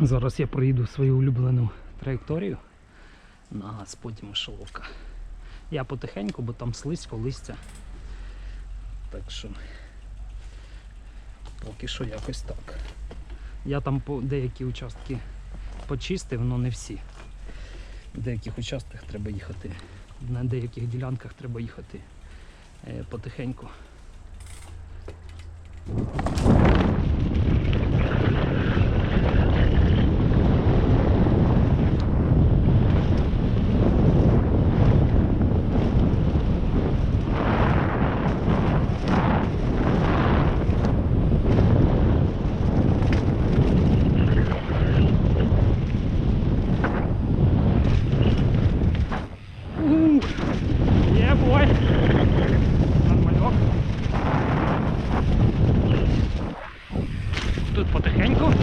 Зараз я проїду свою улюблену траєкторію на споті мишоловка. Я потихеньку, бо там слизько, листя. Так що поки що якось так. Я там по деякі участки почистив, але не всі. В деяких участках треба їхати. На деяких ділянках треба їхати е, потихеньку.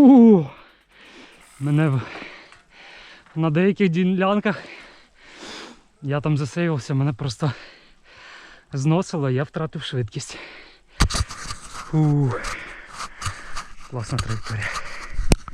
Фу. Мене на деяких ділянках я там засейвився, мене просто зносило, я втратив швидкість. Фу. Класна траєкторія.